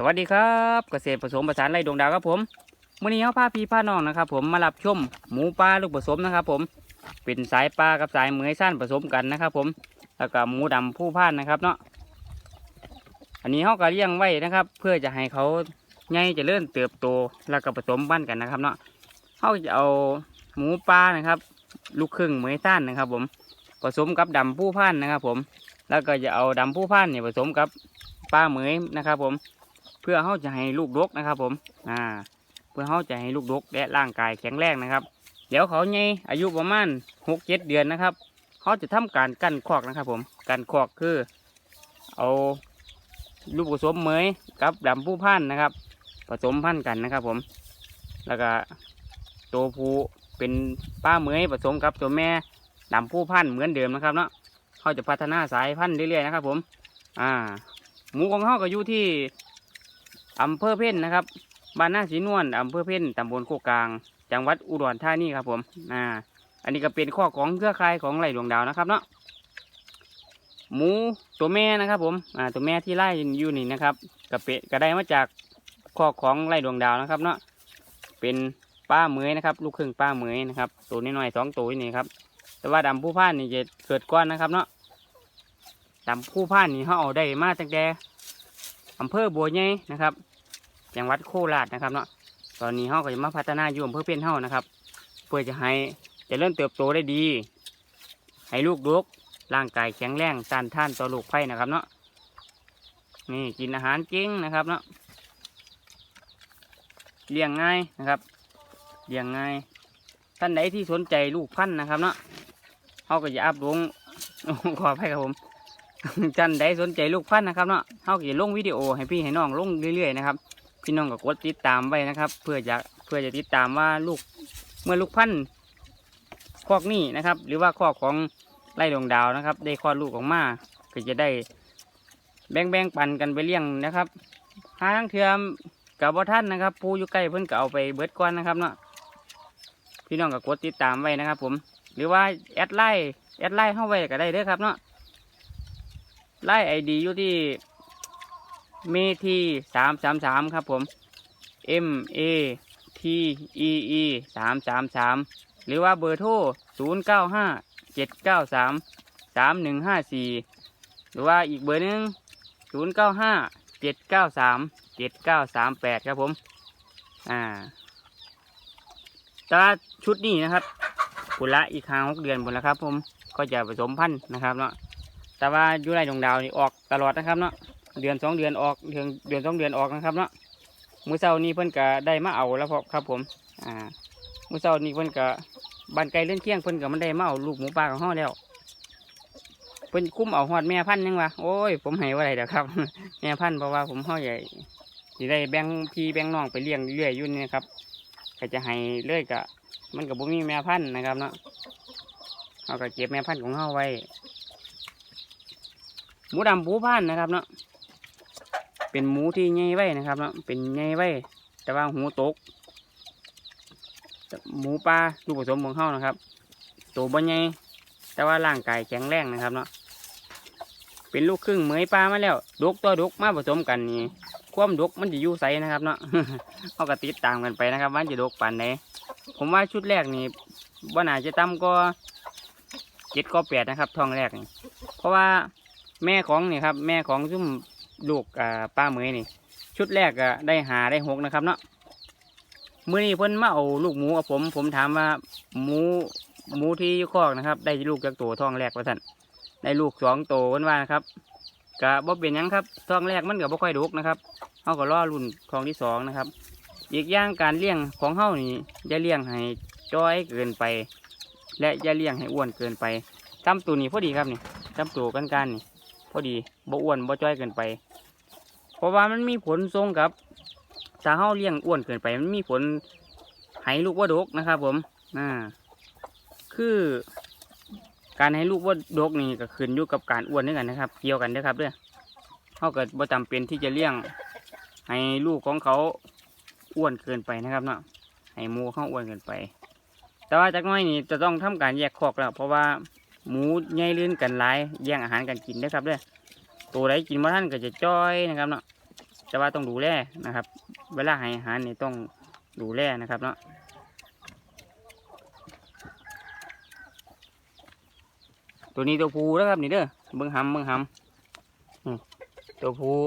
สวัสดีครับเกษตรผสมผสานไรดวงดาวครับผมมื่อนี้เขาพาพี่พาน้องนะครับ ผมมารับชมหมูปลาลูกผสมนะครับ ผมเป็นสายปลากับสายเหมยสั้นผสมกันนะครับ ผมแล้วก็หมูดำผู้พานนะครับเนาะอันนี้เขาก็เลี้ยงไว้นะครับ เพื่อจะให้เขาใหญ่จะเลื่อนเติบโตแล้วก็ผสมพันกันนะครับ เนาะเขาจะเอาหมูปลานะครับ ลูกครึ่งเหมยสั้นนะครับ ผมผสมกับดำผู้พานนะครับ ผมแล้วก็จะเอาดำผู้พานเนี่ยผสมกับปลาเหมยนะครับ ผม พื่อเขาจะให้ลูกดกนะครับ ผม อ่า เพื่อเขาจะให้ลูกดกและร่างกายแข็งแรงนะครับ เดี๋ยวเขาใหญ่อายุประมาณหกเจ็ดเดือนนะครับ เขาจะทำการกั้นคอกนะครับ ผม กั้นคอกคือ เอาลูกผสมเหมยกับดำผู้พันธุ์นะครับ ผสมพันธุ์กันนะครับ ผม แล้วก็ตัวผู้เป็นป้าเหมยผสมกับตัวแม่ดำผู้พันธุ์เหมือนเดิมนะครับเนาะเขาจะพัฒนาสายพันธุ์เรื่อยๆนะครับ ผม อ่า หมูของเขาก็อยู่ที่ อำเภอเพ่นนะครับบ้านหน้าสีนวลอำเภอเพ่นตำบลโคกกลาง จังหวัดอุดรธานีครับผมอ่าอันนี้ก็เป็นข้อของเครือข่ายของไหลหลวงดาวนะครับเนาะหมูตัวแม่นะครับผมอ่าตัวแม่ที่ไล่อยู่นี่นะครับกระเปะกระได้มาจากข้อของไหลดวงดาวนะครับเนาะเป็นป้าเมยนะครับ ลูกครึ่งป้าเมยนะครับตัวน้อยๆสองตัวนี่ครับแต่ว่าดำผู้พ่านนี่จะเกิดก้อนนะครับเนาะดำผู้พ่านนี่เขาเอาได้มาตั้งแต่อำเภอบัวใหญ่นะครับ จังหวัดโคราชนะครับเนาะตอนนี้เฮาก็จะมาพัฒนาอยู่อำเภอเพี้ยนเฮานะครับ เพื่อจะให้จะเริ่มเติบโตได้ดี ให้ลูกดกร่างกายแข็งแรงต้านทานต่อโรคภัยนะครับเนาะนี่กินอาหารเก่งนะครับเนาะเลี้ยงง่ายนะครับเลี้ยงง่ายท่านใดที่สนใจลูกพันธุ์นะครับเนาะเฮาก็จะอัพลงขออภัยครับผมท่านใดสนใจลูกพันธุ์นะครับเนาะเขาก็จะลงวิดีโอให้พี่ให้น้องลงเรื่อยๆนะครับ พี่น้องก็กดติดตามไว้นะครับ เพื่อจะเพื่อจะติดตามว่าลูกเมื่อลูกพันธุ์คอกนี้นะครับ หรือว่าคอกของไร่ดวงดาวนะครับ ได้คลอดลูกออกมาก็จะได้แบ่งแบ่งปันกันไปเลี้ยงนะครับหาทั้งเทือมกับบ่ท่านนะครับปูอยู่ใกล้เพิ่อนก็เอาไปเบิดก่อนนะครับเนาะพี่น้องก็กดติดตามไว้นะครับ ผม หรือว่าแอดไลน์แอดไลน์เข้าไว้ก็ได้เด้อครับเนาะไล่ไอดีอยู่ที่ เมทีสามสามสามครับผม M A T E E สามสามสามหรือว่าเบอร์โทรศูนย์เก้าห้าเจ็ดเก้าสามสามหนึ่งห้าสี่หรือว่าอีกเบอร์หนึ่งศูนย์เก้าห้าเจ็ดเก้าสามเจ็ดเก้าสามแปดครับผม อ่าแตว่าชุดนี้นะครับกุละอีกครั้งหกเดือนหมดแล้วครับผม ก็จะผสมพันธุ์นะครับเนาะ แต่ว่าอยู่ไรดวงดาวนี่ออกตลอดนะครับเนาะ เดือนสองเดือนออกเดือนเดือนสองเดือนออกนะครับเนาะมื้อเช้านี้เพิ่นก็ได้มาเอาแล้วพอครับผมอ่ามื้อเช้านี้เพิ่นก็บ้านไกลเลื่อนเคียงเพิ่นก็มันได้มาเอาลูกหมูป่าของเฮาแล้วเพิ่นคุ้มเอาฮอดแม่พันธุ์ยังวะโอ้ยผมให้ว่าไรเด้อครับ แม่พันธุ์เพราะว่าผมเฮาใหญ่สิได้แบ่งพี่แบ่งน้องไปเลี้ยงเรื่อยยู่นี่นะครับก็จะให้เรื่อยก็มันก็บ่มีแม่พันธุ์นะครับเนาะเฮาก็เก็บแม่พันธุ์ของเฮาไว้หมูดำผูพันธุ์นะครับเนาะ เป็นหมูที่ใหญ่ไว้นะครับเนาะเป็นใหญ่ไว้ แต่ว่าหูตก หมูปลาลูกผสมของเขานะครับ ตัวบ่ใหญ่แต่ว่าร่างกายแข็งแรงนะครับเนาะเป็นลูกครึ่งเหมยปลามาแล้วดกตัวดกมาผสมกันนี่ความดกมันจะอยู่ใสนะครับเนาะเขาก็ติดตามกันไปนะครับว่าจะดกปานไหนผมว่าชุดแรกนี่ว่าน่าจะต่ำก็เจ็ดก็แปดนะครับทองแรกนี่เพราะว่าแม่ของนี่ครับ แม่ของซุ่ม ลูกป้าเมยนี่ ชุดแรกก็ได้หาได้หกนะครับเนาะมื้อนี้เพิ่นมาเอาลูกหมูกับผม ผมถามว่าหมูหมูที่ยู่คอกนะครับ ได้ลูกจากตัวท้องแรกว่าสั่นได้ลูกสองตัวเพิ่นว่านะครับก็บ่เป็นหยังครับท้องแรกมันก็บ่ค่อยดุกนะครับเฮาก็รอรุ่นท้องที่สองนะครับ อีกอย่างการเลี้ยงของเฮานี่อย่าเลี้ยงให้จ้อยเกินไป และอย่าเลี้ยงให้อ้วนเกินไปทำตัวนี้พอดีครับนี่ทำตัวกันกันนี่พอดีบ่อ้วนบ่จ้อยเกินไป เพราะว่ามันมีผลทรงกับถ้าเฮาเลี้ยงอ้วนเกินไป มันมีผลให้ลูกว่าดกนะครับ ผมอ่าคือ การให้ลูกว่าดกนี่ก็ขึ้นอยู่กับการอ้วนด้วยกันนะครับ เกี่ยวกันเด้อครับเด้อเฮาเก็บ่จำเป็นที่จะเลี้ยง ให้ลูกของเขาอ้วนเกินไปนะครับเนาะให้หมูเขาอ้วนเกินไป แต่ว่าจากน้อยนี่จะต้องทำการแยกคอกแล้ว เพราะว่าหมูใหญ่ลื่นกันหลายแย่งอาหารกันกินนะครับเด้อ ตัวใดกินมาท่านก็จะจ้อยนะครับเนาะแต่ว่าต้องดูแลนะครับ เวลาให้อาหารนี่ต้องดูแลนะครับเนาะตัวนี้ตัวผู้นะครับนี่เด้อเบิ้งหำเบิ้งหำตัวผู้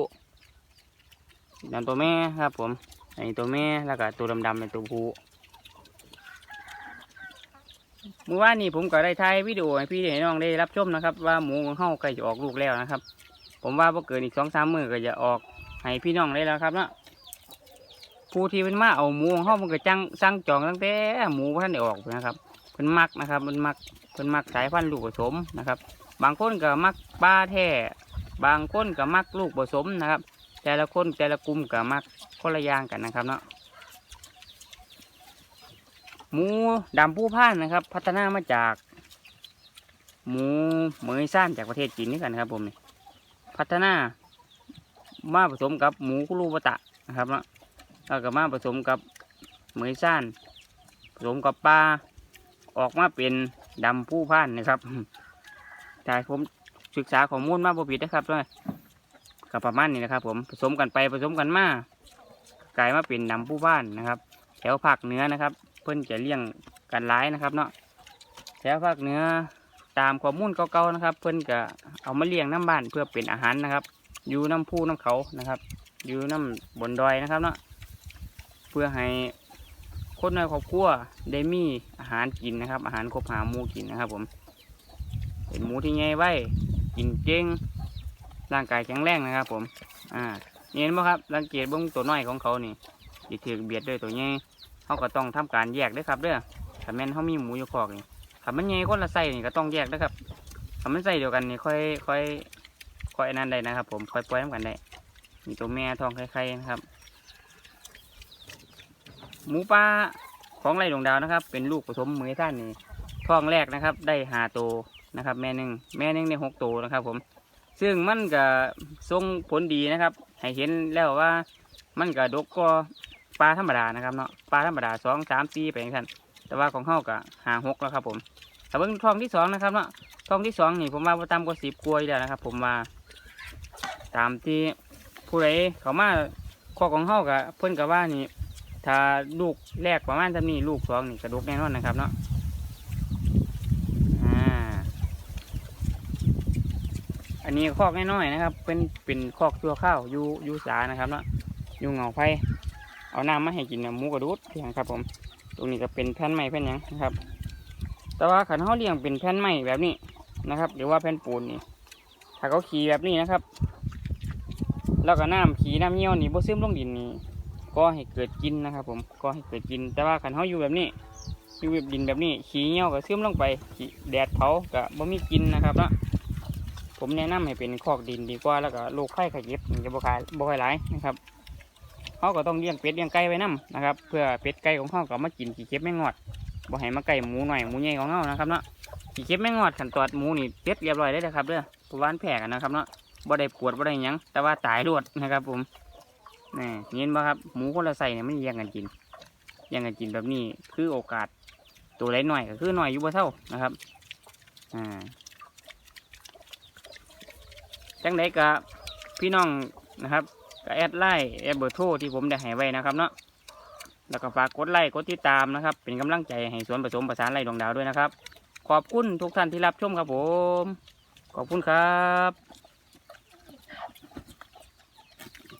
นั่นตัวแม่ครับผมอันนี้ตัวแม่แล้วก็ตัวดำๆเป็นตัวผู้เมื่อวานนี้ผมก็ได้ถ่ายวิดีโอให้พี่ให้น้องได้รับชมนะครับ ว่าหมูของเฮาใกล้จะออกลูกแล้วนะครับ ผมว่าพอเกินอีกสองสามมือก็จะออกให้พี่น้องได้แล้วครับเนาะผู้ที่เป็นมาเอาหมูของเฮามันก็จังสั่งจองตั้งแต่หมูพันได้ออกนะครับเพิ่นมักนะครับเพิ่นมักเพิ่นมักสายพันธุ์ลูกผสมนะครับ บางคนก็มักปลาแท้บางคนก็มักลูกผสมนะครับ แต่ละคนแต่ละกลุ่มก็มักคนละอย่างกันนะครับเนาะหมูดำผู้พ่านนะครับ พัฒนามาจาก หมูเหมยซ่านจากประเทศจีนนี่กันครับผมนี่ พัฒนามาผสมกับหมูคุรูบะตะนะครับเนาะแล้วก็มาผสมกับเหมยซ่านผสมกับปลาออกมาเป็นดำผู้พ่านนะครับแต่ผมศึกษาข้อมูลมาบ่ผิดนะครับด้วยก็ประมาณนี้นะครับ ผมผสมกันไปผสมกันมากลายมาเป็นดำผู้พ่านนะครับ แถวภาคเหนือนะครับ เพิ่นจะเลี้ยงกันหลายนะครับเนาะแถวภาคเหนือ ตามข้อมูลเก่าๆนะครับ เพิ่อนก็เอามาเลี้ยงน้ำบ้านเพื่อเป็นอาหารนะครับ อยู่น้ำพุน้ำเขานะครับ อยู่น้ำบนดอยนะครับเนาะเพื่อให้คนในครอบครัวได้มีอาหารกินนะครับ อาหารครบหาหมูกินนะครับ ผม เป็นหมูที่ใหญ่ไว้กินเก่งร่างกายแข็งแรงนะครับ ผม อ่าเห็นไหมครับสังเกตเบื้องตัวน้อยของเขานี่สิถือเบียดด้วยตัวใหญ่เขาก็ต้องทำการแยกด้วยครับเด้อถ้าแม่นเขามีหมูอยู่คอกนี่ ถ้ามันใหญ่คนละไส้นี่ก็ต้องแยกนะครับถ้ามันไส้เดียวกันนี่ค่อยค่อยค่อยนนั้นได้นะครับ ผมค่อยปล่อยมันกันได้มีตัวแม่ทองไข่ๆนะครับ หมูป่าของไรดวงดาวนะครับ เป็นลูกผสมมือท่านนี่ท้องแรกนะครับ ได้หาโตวนะครับ แม่หนึ่งแม่หนึ่งได้หกโตวนะครับ ผม ซึ่งมันก็ทรงผลดีนะครับ ให้เห็นแล้วว่ามันก็ดกก็ปลาธรรมดานะครับเนาะปลาธรรมดาสองสามสี่ไปอย่างนั้น แต่ว่าของเฮาก็หาหกแล้วครับผมถ้าเบิ่งทองที่สองนะครับเนาะทองที่สองนี่ผมว่าต่ำกว่าสิบกว่าอยู่แล้วนะครับ ผมว่าตามที่ผู้ใดเขามาข้อของเฮาก็เพิ่นก็ว่านี่ ถ้าลูกแรกประมาณจำนี้ลูกสองนี่กระดกแน่นอนนะครับเนาะอ่าอันนี้คอกน้อยๆนะครับ เป็นเป็นคอกตัวข้าวยูยูสานะครับเนาะยูเงาไฟเอาน้ำมาให้กินนะหมูกระดุดเพียงครับผม รงนี้ก็เป็นแผ่นไม้แผ่นยังนะครับ แต่ว่าขันเขาเลี้ยงเป็นแผ่นไม้แบบนี้นะครับ หรือว่าแผ่นปูนนี่ ถ้าเขาขี่แบบนี้นะครับ แล้วก็น้ำขี่น้ำเงี้ยวนี่บ่ซึมลงดินนี่ก็ให้เกิดกินนะครับ ผมก็ให้เกิดกิน แต่ว่าขันเขาอยู่แบบนี้อยู่แบบดินแบบนี้ขี่เงี้ยวก็ซึมลงไปขี่แดดเผาก็บ่มีกินนะครับเนาะผมแนะนำให้เป็นคอกดินดีกว่าแล้วก็โรคไข้ไข้เจ็บมันจะบ่คายบ่ค่อยหลายนะครับ เขาก็ต้องเลี้ยงเป็ดเลี้ยงไก่ไว้นํนะครับ เพื่อเป็ดไก่ของเขาก็มากินขี้เก็บไม่งอดบ่ให้มาไก่หมูหน่อยหมูใหญ่ของเขานะครับเนาะขี้เก็บไม่งอดขันตอดหมูนี่เจ็ดเรียบร้อยได้เลยครับเด้อประวานแผลกันนะครับเนาะบ่ได้ปวดบ่ได้ยังแต่ว่าตายรวดนะครับผมนี่เห็นบ่ครับหมูคนละใส่เนี่ยไมันแย่งกันกินแย่งกันกินแบบนี้คือโอกาสตัวเล็กหน่อยก็คือหน่อยอยู่บ่เท่านะครับอ่าจังไดก็พี่น้องนะครับ ก็แอดไลน์แอดเบอร์โทรที่ผมได้ให้ไว้นะครับเนาะแล้วก็ฝากกดไลค์กดติดตามนะครับ เป็นกำลังใจให้สวนผสมประสานไร่ดวงดาวด้วยนะครับ ขอบคุณทุกท่านที่รับชมครับผม ขอบคุณครับ